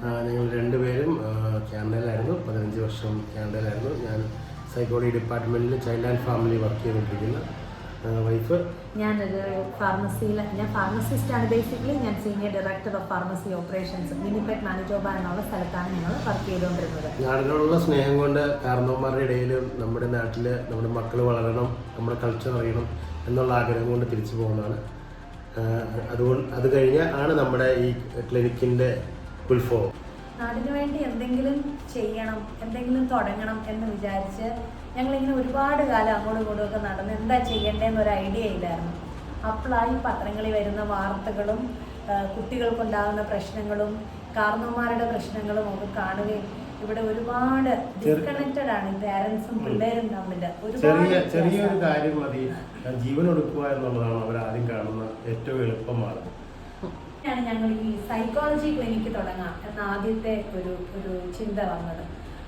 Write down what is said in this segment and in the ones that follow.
ആ, ഞങ്ങൾ രണ്ടുപേരും കാനഡയിലായിരുന്നു പതിനഞ്ച് വർഷം കാനഡയിലായിരുന്നു ഞാൻ സൈക്കോളജി ഡിപ്പാർട്ട്മെന്റിൽ ചൈൽഡ് ആൻഡ് ഫാമിലി വർക്ക് ചെയ്തുകൊണ്ടിരിക്കുന്ന വൈഫ് ഞാനൊരു ഫാർമസിയിൽ ഞാൻ ഫാർമസിസ്റ്റാണ് ബേസിക്കലി ഞാൻ senior director of pharmacy operations Winnipeg Manitoba എന്നുള്ള സ്ഥലത്താണ് ഞങ്ങൾ വർക്ക് ചെയ്തുകൊണ്ടിരുന്നത്. നാടിനോടുള്ള സ്നേഹം കൊണ്ട് കാരണവന്മാരുടെ ഇടയിലും നമ്മുടെ നാട്ടിൽ നമ്മുടെ മക്കൾ വളരണം നമ്മുടെ കൾച്ചർ അറിയണം എന്നുള്ള ആഗ്രഹം കൊണ്ട് തിരിച്ചു പോകുന്നതാണ്. അതുകൊണ്ട് അത് കഴിഞ്ഞ ആണ് നമ്മുടെ ഈ ക്ലിനിക്കിന്റെ ഉത്ഭവം നാടിനു വേണ്ടി എന്തെങ്കിലും ചെയ്യണം എന്തെങ്കിലും തുടങ്ങണം എന്ന് വിചാരിച്ച് ഞങ്ങളിങ്ങനെ ഒരുപാട് കാലം അങ്ങോട്ടും ഇങ്ങോട്ടും ഒക്കെ നടന്ന് എന്താ ചെയ്യേണ്ടതെന്ന് ഒരു ഐഡിയ ഇല്ലായിരുന്നു. അപ്പോഴായി പത്രങ്ങളിൽ വരുന്ന വാർത്തകളും കുട്ടികൾക്കുണ്ടാകുന്ന പ്രശ്നങ്ങളും കാരണവന്മാരുടെ പ്രശ്നങ്ങളും ഒക്കെ കാണുകയും ഇവിടെ ഒരുപാട് ഡിസ്കണക്റ്റഡ് ആണ്. പേരൻസും പിള്ളേരും തമ്മിൽ ചെറിയ ചെറിയൊരു. കാര്യം മതി ജീവൻ ഒടുക്കുക എന്നുള്ളതാണ് അവർ ആദ്യം കാണുന്ന ഏറ്റവും എളുപ്പമാണ് ാണ് ഞങ്ങൾ ഈ സൈക്കോളജി ക്ലിനിക്ക് തുടങ്ങാം എന്ന ആദ്യത്തെ ഒരു ഒരു ചിന്ത വന്നത്.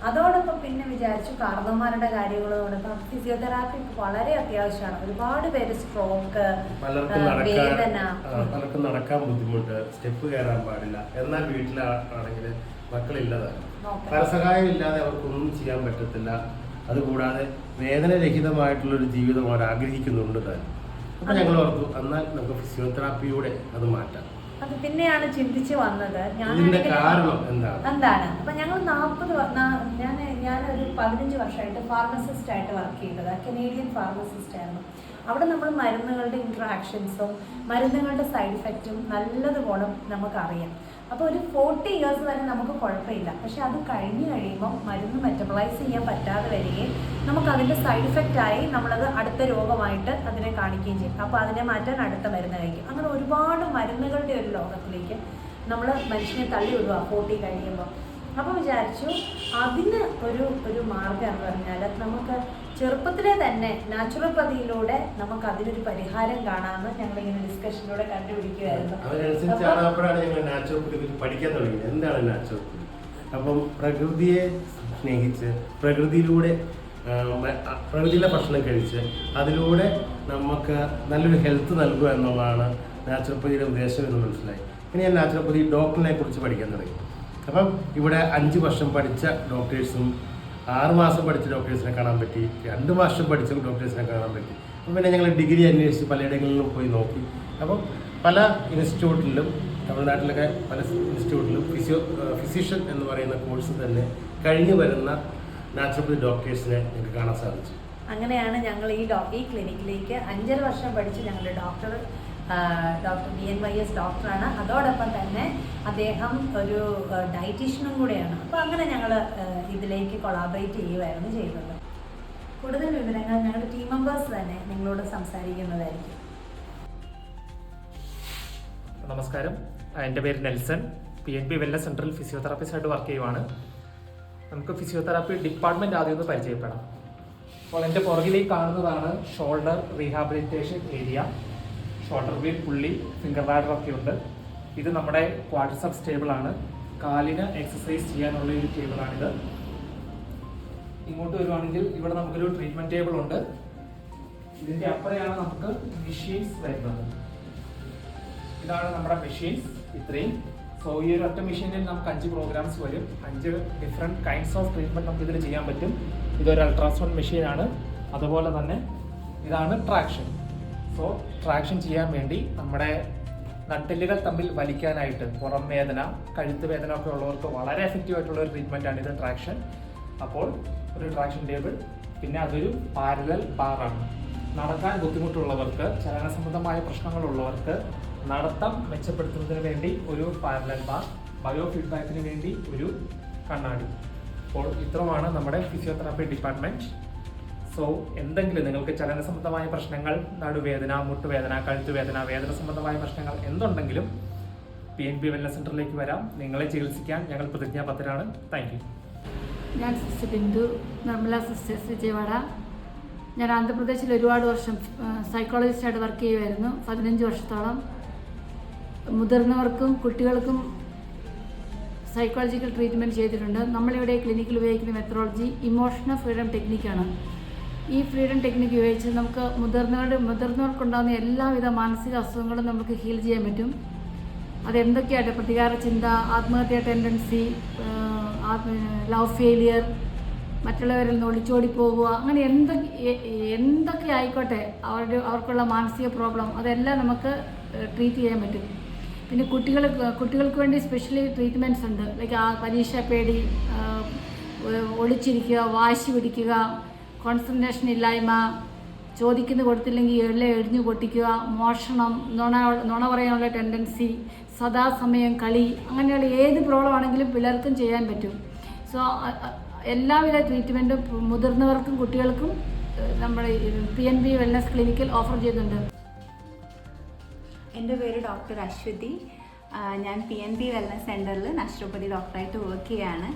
അതോടൊപ്പം പിന്നെ വിചാരിച്ചു കാർന്നന്മാരുടെ കാര്യങ്ങളോടൊപ്പം ഫിസിയോതെറാപ്പി വളരെ അത്യാവശ്യമാണ്. ഒരുപാട് പേര് സ്ട്രോക്ക് വേദന. പലർക്കും നടക്കാൻ ബുദ്ധിമുട്ട്. സ്റ്റെപ്പ് കയറാൻ പാടില്ല. എന്നാൽ വീട്ടിലാണെങ്കിൽ മക്കളില്ലതാണ്. പരസഹായം ഇല്ലാതെ അവർക്കൊന്നും ചെയ്യാൻ പറ്റത്തില്ല. അതുകൂടാതെ വേദനരഹിതമായിട്ടുള്ളൊരു ജീവിതം അവർ ആഗ്രഹിക്കുന്നുണ്ട് താൻ. അപ്പൊ ഞങ്ങൾ ഓർത്തു എന്നാൽ നമുക്ക് ഫിസിയോതെറാപ്പിയുടെ അത് മാറ്റാം. അത് പിന്നെയാണ് ചിന്തിച്ചു വന്നത്. ഞാൻ എന്താണ്? അപ്പൊ ഞങ്ങൾ നാൽപ്പത് ഞാൻ ഞാനൊരു പതിനഞ്ച് വർഷമായിട്ട് ഫാർമസിസ്റ്റ് ആയിട്ട് വർക്ക് ചെയ്തത്. കനേഡിയൻ ഫാർമസിസ്റ്റ് ആയിരുന്നു. അവിടെ നമ്മൾ മരുന്നുകളുടെ ഇൻട്രാക്ഷൻസും മരുന്നുകളുടെ സൈഡ് ഇഫക്റ്റും നല്ലതുപോലെ നമുക്കറിയാം. അപ്പോൾ ഒരു ഫോർട്ടി ഇയേഴ്സ് വരെ നമുക്ക് കുഴപ്പമില്ല. പക്ഷെ അത് കഴിഞ്ഞ് കഴിയുമ്പോൾ മരുന്ന് മെറ്റബിളൈസ് ചെയ്യാൻ പറ്റാതെ വരികയും നമുക്ക് അതിന്റെ സൈഡ് ഇഫക്റ്റ് ആയി നമ്മളത് അടുത്ത രോഗമായിട്ട് അതിനെ കാണിക്കുകയും ചെയ്യും. അപ്പോൾ അതിനെ മാറ്റാൻ അടുത്ത മരുന്ന് കഴിക്കും. അങ്ങനെ ഒരുപാട് മരുന്നുകളുടെ ഒരു ലോകത്തിലേക്ക് നമ്മൾ മനുഷ്യനെ തള്ളി വിടുക ഫോർട്ടി കഴിയുമ്പോൾ അപ്പോൾ വിചാരിച്ചു അതിന് ഒരു ഒരു മാർഗം എന്ന് പറഞ്ഞാൽ നമുക്ക് ചെറുപ്പത്തിലെ തന്നെ നാച്ചുറോപ്പതിയിലൂടെ നമുക്ക് അതിനൊരു പരിഹാരം കാണാമെന്ന് ഡിസ്കഷനിലൂടെ ഞങ്ങൾ നാച്ചുറോപ്പതി കുറിച്ച് പഠിക്കാൻ തുടങ്ങിയത്. എന്താണ് നാച്ചുറോപ്പതി അപ്പം പ്രകൃതിയെ സ്നേഹിച്ച് പ്രകൃതിയിലൂടെ പ്രകൃതിയിലെ ഭക്ഷണം കഴിച്ച് അതിലൂടെ നമുക്ക് നല്ലൊരു ഹെൽത്ത് നൽകുക എന്നുള്ളതാണ് നാച്ചുറോപ്പതിയുടെ ഉദ്ദേശം എന്ന് മനസ്സിലായി. ഇനി ഞാൻ നാച്ചുറോപ്പതി ഡോക്ടറിനെ കുറിച്ച് പഠിക്കാൻ തുടങ്ങി. അപ്പം ഇവിടെ അഞ്ച് വർഷം പഠിച്ച ഡോക്ടേഴ്സും ആറ് മാസം പഠിച്ച ഡോക്ടേഴ്സിനെ കാണാൻ പറ്റി രണ്ട് മാസം പഠിച്ച ഡോക്ടേഴ്സിനെ കാണാൻ പറ്റി. അപ്പം പിന്നെ ഞങ്ങൾ ഡിഗ്രി അന്വേഷിച്ച് പലയിടങ്ങളിലും പോയി നോക്കി. അപ്പം പല ഇൻസ്റ്റിറ്റ്യൂട്ടിലും തമിഴ്നാട്ടിലൊക്കെ പല ഇൻസ്റ്റിറ്റ്യൂട്ടിലും ഫിസിയോ ഫിസിഷ്യൻ എന്ന് പറയുന്ന കോഴ്സ് തന്നെ കഴിഞ്ഞു വരുന്ന നാച്ചുറോപ്പതി ഡോക്ടേഴ്സിനെ ഞങ്ങൾക്ക് കാണാൻ സാധിച്ചു. അങ്ങനെയാണ് ഞങ്ങൾ ഈ ഡോ ഈ ക്ലിനിക്കിലേക്ക് അഞ്ചര വർഷം പഠിച്ച് ഞങ്ങളുടെ doctor doctor B N Y S ഡോക്ടറാണ്. അതോടൊപ്പം തന്നെ അദ്ദേഹം ഒരു ഡയറ്റീഷ്യനും കൂടെയാണ്. അപ്പോൾ അങ്ങനെ ഞങ്ങൾ ഇതിലേക്ക് കൊളാബറേറ്റ് ചെയ്യുമായിരുന്നു ചെയ്തത്. കൂടുതൽ വിവരങ്ങൾ ഞങ്ങളുടെ ടീം മെമ്പേഴ്സ് തന്നെ നിങ്ങളോട് സംസാരിക്കുന്നതായിരിക്കും. നമസ്കാരം. എന്റെ പേര് Nelson. P N B wellness central ഫിസിയോതെറാപ്പിസ്റ്റായിട്ട് work ചെയ്യുവാണ്. നമുക്ക് ഫിസിയോതെറാപ്പി ഡിപ്പാർട്ട്മെന്റ് ആദ്യം ഒന്ന് പരിചയപ്പെടാം. അപ്പോൾ എന്റെ പുറകിലേക്ക് കാണുന്നതാണ് shoulder rehabilitation area shoulder wheel pulley finger ladder ഒക്കെ ഉണ്ട് ഇത് നമ്മുടെ ക്വാഡ്രിസെപ്സ് സ്റ്റേബിളാണ് കാലിന് എക്സസൈസ് ചെയ്യാനുള്ള ഒരു ടേബിളാണിത് ഇങ്ങോട്ട് വരുവാണെങ്കിൽ ഇവിടെ നമുക്കൊരു ട്രീറ്റ്മെന്റ് ടേബിൾ ഉണ്ട്. ഇതിന്റെ അപ്പുറയാണ് നമുക്ക് മെഷീൻസ് വരുന്നത്. ഇതാണ് നമ്മുടെ മെഷീൻസ് ഇത്രയും. സോ ഈ ഒരു ഒറ്റ മെഷീനിൽ നമുക്ക് അഞ്ച് പ്രോഗ്രാംസ് വരും. അഞ്ച് ഡിഫറെന്റ് കൈൻഡ്സ് ഓഫ് ട്രീറ്റ്മെന്റ് നമുക്ക് ഇതിൽ ചെയ്യാൻ പറ്റും. ഇതൊരു അൾട്രാസൗണ്ട് മെഷീനാണ് അതുപോലെ തന്നെ ഇതാണ് ട്രാക്ഷൻ സോ ട്രാക്ഷൻ ചെയ്യാൻ വേണ്ടി നമ്മുടെ നട്ടെല്ലുകൾ തമ്മിൽ വലിക്കാനായിട്ട് പുറം വേദന കഴുത്ത് വേദന ഒക്കെ ഉള്ളവർക്ക് വളരെ എഫക്റ്റീവ് ആയിട്ടുള്ള ഒരു ആണ് ഇത് ട്രാക്ഷൻ അപ്പോൾ ഒരു ട്രാക്ഷൻ ടേബിൾ പിന്നെ അതൊരു പാരലൽ ബാറാണ് നടക്കാൻ ബുദ്ധിമുട്ടുള്ളവർക്ക് ചലന സംബന്ധമായ പ്രശ്നങ്ങളുള്ളവർക്ക് നടത്തം മെച്ചപ്പെടുത്തുന്നതിന് വേണ്ടി ഒരു പാരലൽ ബാർ ബയോ ഫീഡ്ബാക്കിന് വേണ്ടി ഒരു കണ്ണാടി. അപ്പോൾ ഇത്രമാണ് നമ്മുടെ ഫിസിയോതെറാപ്പി ഡിപ്പാർട്ട്മെന്റ് സോ എന്തെങ്കിലും നിങ്ങൾക്ക് ചലന സംബന്ധമായ പ്രശ്നങ്ങൾ നടുവേദന മുട്ടുവേദന കഴുത്തുവേദന വേദന സംബന്ധമായ പ്രശ്നങ്ങൾ എന്തുണ്ടെങ്കിലും പി എൻ ബി വെൽനസ് സെന്ററിലേക്ക് വരാം. നിങ്ങളെ ചികിത്സിക്കാൻ ഞങ്ങൾ പ്രതിജ്ഞാബദ്ധരാണ്. താങ്ക് യു ഞാൻ സിസ്റ്റർ ബിന്ദു നിർമ്മല സിസ്റ്റേഴ്സ് വിജയവാഡ. ഞാൻ ആന്ധ്രാപ്രദേശിൽ ഒരുപാട് വർഷം സൈക്കോളജിസ്റ്റായിട്ട് വർക്ക് ചെയ്യുമായിരുന്നു പതിനഞ്ച് വർഷത്തോളം മുതിർന്നവർക്കും കുട്ടികൾക്കും സൈക്കോളജിക്കൽ ട്രീറ്റ്മെന്റ് ചെയ്തിട്ടുണ്ട്. നമ്മളിവിടെ ക്ലിനിക്കിൽ ഉപയോഗിക്കുന്ന മെത്തറോളജി ഇമോഷണൽ ഫ്രീഡം ടെക്നിക്കാണ് ഈ ഫ്രീഡം ടെക്നിക്ക് ഉപയോഗിച്ച് നമുക്ക് മുതിർന്നവരുടെ മുതിർന്നവർക്കുണ്ടാകുന്ന എല്ലാവിധ മാനസിക അസുഖങ്ങളും നമുക്ക് ഹീൽ ചെയ്യാൻ പറ്റും. അതെന്തൊക്കെയായിട്ട് പ്രതികാര ചിന്ത ആത്മഹത്യ ടെൻഡൻസി ലവ് ഫെയിലിയർ മറ്റുള്ളവരിൽ നിന്ന് ഒളിച്ചോടി പോകുക അങ്ങനെ എന്തൊക്കെ എന്തൊക്കെ ആയിക്കോട്ടെ അവരുടെ അവർക്കുള്ള മാനസിക പ്രോബ്ലം അതെല്ലാം നമുക്ക് ട്രീറ്റ് ചെയ്യാൻ പറ്റും. പിന്നെ കുട്ടികൾ കുട്ടികൾക്ക് വേണ്ടി സ്പെഷ്യലി ട്രീറ്റ്മെന്റ്സ് ഉണ്ട്. ലൈക്ക് ആ പരീക്ഷ പേടി ഒളിച്ചിരിക്കുക വാശി പിടിക്കുക കോൺസെൻട്രേഷൻ ഇല്ലായ്മ ചോദിക്കുന്നു കൊടുത്തില്ലെങ്കിൽ എള്ള എഴിഞ്ഞു പൊട്ടിക്കുക മോഷണം നുണ നുണ പറയാനുള്ള ടെൻഡൻസി സദാസമയം കളി അങ്ങനെയുള്ള ഏത് പ്രോബ്ലം ആണെങ്കിലും പിള്ളേർക്കും ചെയ്യാൻ പറ്റും. സോ എല്ലാവിധ ട്രീറ്റ്മെന്റും മുതിർന്നവർക്കും കുട്ടികൾക്കും നമ്മുടെ പി എൻ ബി വെൽനസ് ക്ലിനിക്കിൽ ഓഫർ ചെയ്യുന്നുണ്ട് എന്റെ പേര് ഡോക്ടർ അശ്വതി. ഞാൻ പി എൻ ബി വെൽനസ് സെന്ററിൽ നാച്ചുറോപ്പതി ഡോക്ടറായിട്ട് വർക്ക് ചെയ്യാണ്.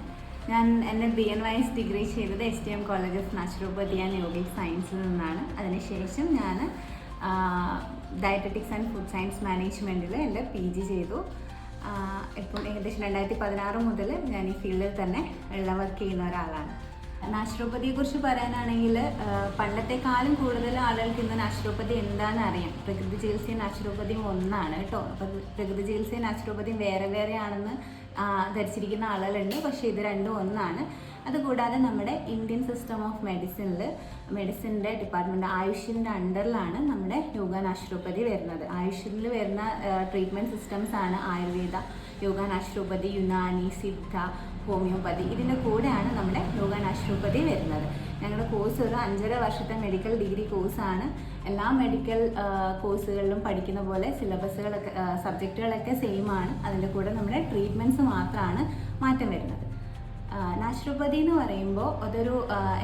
ഞാൻ എന്റെ B N Y S degree ചെയ്തത് S T M college of naturopathy and yogic സയൻസിൽ നിന്നാണ്. അതിനുശേഷം ഞാൻ ഡയറ്ററ്റിക്സ് ആൻഡ് ഫുഡ് സയൻസ് മാനേജ്മെന്റിൽ എന്റെ പി ജി ചെയ്തു. ഇപ്പം ഏകദേശം രണ്ടായിരത്തി പതിനാറ് മുതൽ ഞാൻ ഈ ഫീൽഡിൽ തന്നെ ഉള്ള വർക്ക് ചെയ്യുന്ന ഒരാളാണ്. നാച്ചുറോപ്പതിയെക്കുറിച്ച് പറയാനാണെങ്കിൽ പണ്ടത്തെക്കാളും കൂടുതൽ ആളുകൾക്ക് ഇന്ന് നാച്ചുറോപ്പതി എന്താണെന്ന് അറിയാം. പ്രകൃതി ചികിത്സയും നാച്ചുറോപ്പതിയും ഒന്നാണ് കേട്ടോ. അപ്പം പ്രകൃതി ചികിത്സയും നാച്ചുറോപ്പതിയും വേറെ വേറെ ആണെന്ന് ധരിച്ചിരിക്കുന്ന ആളുകളുണ്ട്. പക്ഷേ ഇത് രണ്ടും ഒന്നാണ്. അതുകൂടാതെ നമ്മുടെ ഇന്ത്യൻ സിസ്റ്റം ഓഫ് മെഡിസിനിൽ മെഡിസിന്റെ ഡിപ്പാർട്ട്മെന്റ് ആയുഷിന്റെ അണ്ടറിലാണ് നമ്മുടെ യോഗ നാച്ചുറോപ്പതി വരുന്നത്. ആയുഷിൽ വരുന്ന ട്രീറ്റ്മെന്റ് സിസ്റ്റംസ് ആണ് Ayurveda yoga naturopathy Unani Siddha homeopathy. ഇതിന്റെ കൂടെയാണ് നമ്മുടെ യോഗ നാച്ചുറോപ്പതി വരുന്നത്. ഞങ്ങളുടെ കോഴ്സ് ഒരു അഞ്ചര വർഷത്തെ മെഡിക്കൽ ഡിഗ്രി കോഴ്സാണ് എല്ലാ മെഡിക്കൽ കോഴ്സുകളിലും പഠിക്കുന്ന പോലെ സിലബസുകളൊക്കെ സബ്ജക്റ്റുകളൊക്കെ സെയിം ആണ്. അതിന്റെ കൂടെ നമ്മുടെ ട്രീറ്റ്മെന്റ്സ് മാത്രമാണ് മാറ്റം വരുന്നത്. നാച്ചുറോപ്പതി എന്ന് പറയുമ്പോൾ അതൊരു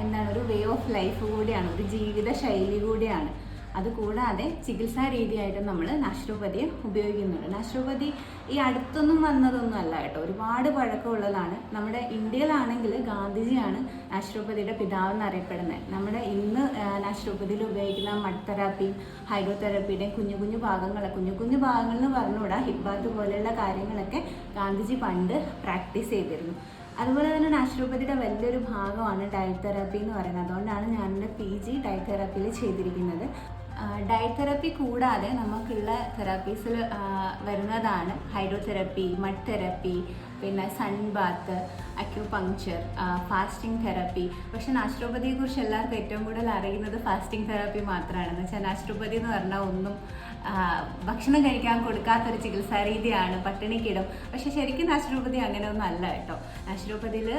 എന്താണ് ഒരു വേ ഓഫ് ലൈഫ് കൂടിയാണ് ഒരു ജീവിത ശൈലി കൂടിയാണ്. അതുകൂടാതെ ചികിത്സാ രീതിയായിട്ട് നമ്മൾ നാഷ്ട്രോപതിയെ ഉപയോഗിക്കുന്നുണ്ട്. നാഷ്ട്രോപതി ഈ അടുത്തൊന്നും വന്നതൊന്നും അല്ല കേട്ടോ. ഒരുപാട് പഴക്കമുള്ളതാണ്. നമ്മുടെ ഇന്ത്യയിലാണെങ്കിൽ ഗാന്ധിജിയാണ് നാഷ്ട്രോപതിയുടെ പിതാവ് എന്നറിയപ്പെടുന്നത്. നമ്മുടെ ഇന്ന് നാഷ്ട്രോപതിയിൽ ഉപയോഗിക്കുന്ന മഡ് തെറാപ്പിയും ഹൈഡ്രോതെറാപ്പിയുടെയും കുഞ്ഞു കുഞ്ഞു ഭാഗങ്ങൾ കുഞ്ഞു കുഞ്ഞു ഭാഗങ്ങൾ എന്ന് പറഞ്ഞുകൂടാ ഹിബാത്ത് പോലെയുള്ള കാര്യങ്ങളൊക്കെ ഗാന്ധിജി പണ്ട് പ്രാക്ടീസ് ചെയ്തിരുന്നു. അതുപോലെ തന്നെ നാച്ചുറോപ്പതിയുടെ വലിയൊരു ഭാഗമാണ് ഡയറ്റ് തെറാപ്പി എന്ന് പറയുന്നത്. അതുകൊണ്ടാണ് ഞാൻ എന്റെ പി ജി ഡയറ്റ് തെറാപ്പിയിൽ ചെയ്തിരിക്കുന്നത്. ഡയറ്റ് തെറാപ്പി കൂടാതെ നമുക്കുള്ള തെറാപ്പീസിൽ വരുന്നതാണ്. ഹൈഡ്രോതെറാപ്പി മഡ് തെറാപ്പി പിന്നെ sun bath acupuncture fasting therapy പക്ഷേ നാച്ചുറോപ്പതിയെക്കുറിച്ച് എല്ലാവർക്കും ഏറ്റവും കൂടുതൽ അറിയുന്നത് ഫാസ്റ്റിംഗ് തെറാപ്പി മാത്രമാണ് എന്ന് വെച്ചാൽ നാച്ചുറോപ്പതി എന്ന് പറഞ്ഞാൽ ഒന്നും ഭക്ഷണം കഴിക്കാൻ കൊടുക്കാത്തൊരു ചികിത്സാ രീതിയാണ് പട്ടിണിക്കിടും. പക്ഷെ ശരിക്കും നാച്ചുറോപ്പതി അങ്ങനെയൊന്നും അല്ല കേട്ടോ. നാച്ചുറോപ്പതിയിൽ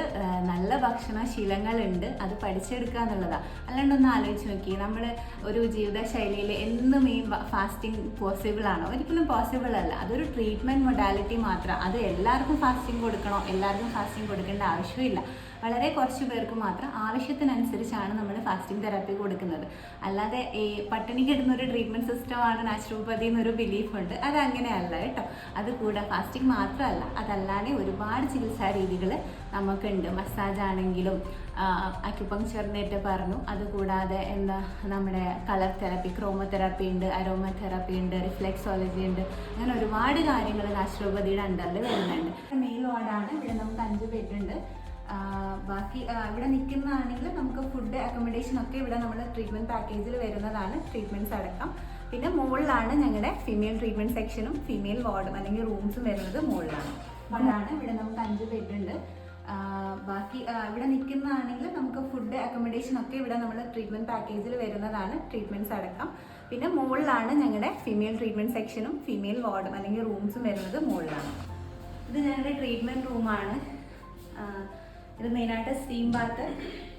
നല്ല ഭക്ഷണ ശീലങ്ങളുണ്ട് അത് പഠിച്ചെടുക്കുക എന്നുള്ളതാണ് അല്ലാണ്ട് ഒന്ന് ആലോചിച്ച് നോക്കി. നമ്മൾ ഒരു ജീവിതശൈലിയിൽ എന്നും ഈ ഫാസ്റ്റിംഗ് പോസിബിൾ ആണോ? ഒരിക്കലും പോസിബിൾ അല്ല. അതൊരു ട്രീറ്റ്മെന്റ് മൊഡാലിറ്റി മാത്രം. അത് എല്ലാവർക്കും ഫാസ്റ്റിംഗ് കൊടുക്കണോ? എല്ലാവർക്കും ഫാസ്റ്റിംഗ് കൊടുക്കേണ്ട ആവശ്യമില്ല. വളരെ കുറച്ച് പേർക്ക് മാത്രം ആവശ്യത്തിനനുസരിച്ചാണ് നമ്മൾ ഫാസ്റ്റിംഗ് തെറാപ്പി കൊടുക്കുന്നത്. അല്ലാതെ ഈ പട്ടിണി കിടുന്ന ഒരു ട്രീറ്റ്മെന്റ് സിസ്റ്റമാണ് നാച്ചുറോപ്പതി എന്നൊരു ബിലീഫ് ഉണ്ട്. അത് അങ്ങനെയല്ല കേട്ടോ. അത് കൂടെ ഫാസ്റ്റിംഗ് മാത്രമല്ല അതല്ലാതെ ഒരുപാട് ചികിത്സാ രീതികൾ നമുക്കുണ്ട്. മസാജ് ആണെങ്കിലും അക്യുപങ്ക്ചറിനേറ്റ് പറഞ്ഞു. അതുകൂടാതെ എന്താ നമ്മുടെ കളർ തെറാപ്പി ക്രോമോതെറാപ്പി ഉണ്ട് അരോമ തെറാപ്പി ഉണ്ട് റിഫ്ലെക്സോളജി ഉണ്ട്. അങ്ങനെ ഒരുപാട് കാര്യങ്ങൾ നാച്ചുറോപ്പതിയുടെ അണ്ടറിൽ വരുന്നുണ്ട്. മെയിൽ വാർഡാണ് ഇവിടെ നമുക്ക് അഞ്ച് പേരുണ്ട് ബാക്കി ഇവിടെ നിൽക്കുന്നതാണെങ്കിൽ നമുക്ക് ഫുഡ് അക്കോമഡേഷൻ ഒക്കെ ഇവിടെ നമ്മൾ ട്രീറ്റ്മെന്റ് പാക്കേജിൽ വരുന്നതാണ്. ട്രീറ്റ്മെന്റ്സ് അടക്കം. പിന്നെ മുകളിലാണ് ഞങ്ങളുടെ ഫീമെയിൽ ട്രീറ്റ്മെന്റ് സെക്ഷനും ഫീമെയിൽ വാർഡും അല്ലെങ്കിൽ റൂംസും വരുന്നത് മുകളിലാണ് അതാണ് ഇവിടെ നമുക്ക് അഞ്ച് ബെഡ് ഉണ്ട്. ബാക്കി ഇവിടെ നിൽക്കുന്നതാണെങ്കിൽ നമുക്ക് ഫുഡ് അക്കോമഡേഷൻ ഒക്കെ ഇവിടെ നമ്മൾ ട്രീറ്റ്മെന്റ് പാക്കേജിൽ വരുന്നതാണ്. ട്രീറ്റ്മെന്റ്സ് അടക്കം. പിന്നെ മുകളിലാണ് ഞങ്ങളുടെ ഫീമെയിൽ ട്രീറ്റ്മെന്റ് സെക്ഷനും ഫീമെയിൽ വാർഡും അല്ലെങ്കിൽ റൂംസും വരുന്നത് മുകളിലാണ് ഇത് ഞങ്ങളുടെ ട്രീറ്റ്മെന്റ് റൂമാണ് ഇത് മെയിനായിട്ട് സ്റ്റീം ബാത്ത്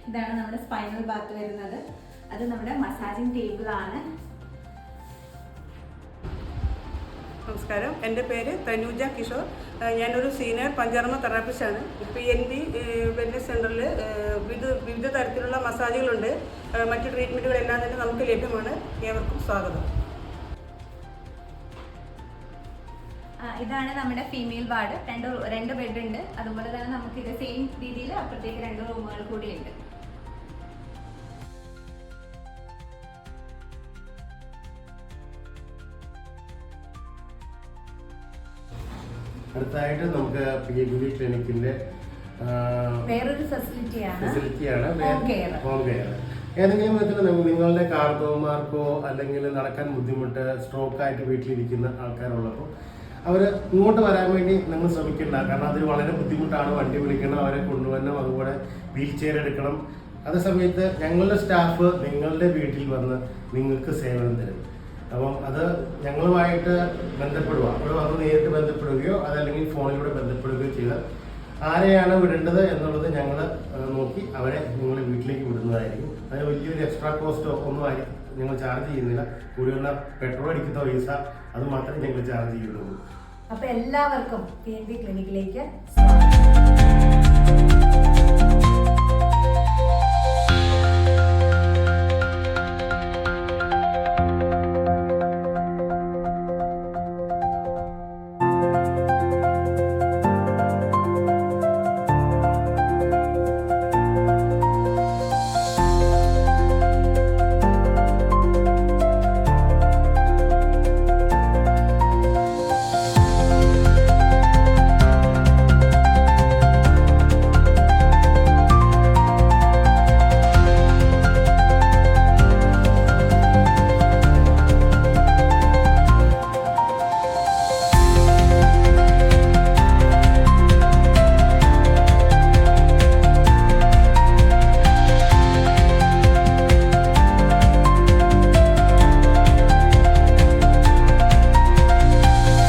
ഇതാണ് നമ്മുടെ സ്പൈനൽ ബാത്ത് വരുന്നത്. അത് നമ്മുടെ മസാജിങ് ടേബിളാണ് നമസ്കാരം. എന്റെ പേര് തനൂജ കിഷോർ. ഞാനൊരു സീനിയർ പഞ്ചാർമ തെറാപ്പിസ്റ്റാണ് പി എൻ ബി വെൽനസ് സെന്ററിൽ വിവിധ വിവിധ തരത്തിലുള്ള മസാജുകളുണ്ട് മറ്റ് ട്രീറ്റ്മെന്റുകളെല്ലാം തന്നെ നമുക്ക് ലഭ്യമാണ്. ഏവർക്കും സ്വാഗതം. ഇതാണ് നമ്മുടെ ഫീമെയിൽ വാർഡ് രണ്ട് രണ്ട് ബെഡ് ഉണ്ട്. അതുപോലെ തന്നെ നമുക്ക് ഇത് സെയിം രീതിയിൽ അപ്പുറത്തേക്ക് രണ്ട് റൂമുകൾ കൂടിയുണ്ട്. അടുത്തായിട്ട് നമുക്ക് പി എ ബി ക്ലിനിക്കിന്റെ വേറൊരു ഫെസിലിറ്റിയാണ്. ഹോം കെയർ ഏതെങ്കിലും വിധത്തിൽ നിങ്ങളുടെ കാർഡോമാർക്കോ അല്ലെങ്കിൽ നടക്കാൻ ബുദ്ധിമുട്ട് സ്ട്രോക്ക് ആയിട്ട് വീട്ടിലിരിക്കുന്ന ആൾക്കാരുള്ളപ്പോൾ അവർ ഇങ്ങോട്ട് വരാൻ വേണ്ടി നിങ്ങൾ ശ്രമിക്കണ്ട. കാരണം അതിന് വളരെ ബുദ്ധിമുട്ടാണ്. വണ്ടി വിളിക്കണം അവരെ കൊണ്ടുവരണം. അതുപോലെ വീൽ ചെയർ എടുക്കണം. അതേ സമയത്ത് ഞങ്ങളുടെ സ്റ്റാഫ് നിങ്ങളുടെ വീട്ടിൽ വന്ന് നിങ്ങൾക്ക് സേവനം തരും. അപ്പം അത് ഞങ്ങളുമായിട്ട് ബന്ധപ്പെടുക. അവിടെ വന്ന് നേരിട്ട് ബന്ധപ്പെടുകയോ അതല്ലെങ്കിൽ ഫോണിലൂടെ ബന്ധപ്പെടുകയോ ചെയ്ത് ആരെയാണ് വിടേണ്ടത് എന്നുള്ളത് ഞങ്ങൾ നോക്കി അവരെ നിങ്ങളുടെ വീട്ടിലേക്ക് വിടുന്നതായിരിക്കും. അതിന് വലിയൊരു എക്സ്ട്രാ കോസ്റ്റോ ഒന്നും ആയി ഞങ്ങൾ ചാർജ് ചെയ്യുന്നില്ല. കൂടിയുള്ള പെട്രോൾ അടിക്കുന്ന പൈസ അത് മാത്രമേ ഞങ്ങൾ ചാർജ് ചെയ്യുന്നുള്ളൂ. അപ്പൊ എല്ലാവർക്കും പി എൻ ബി ക്ലിനിക്കിലേക്ക്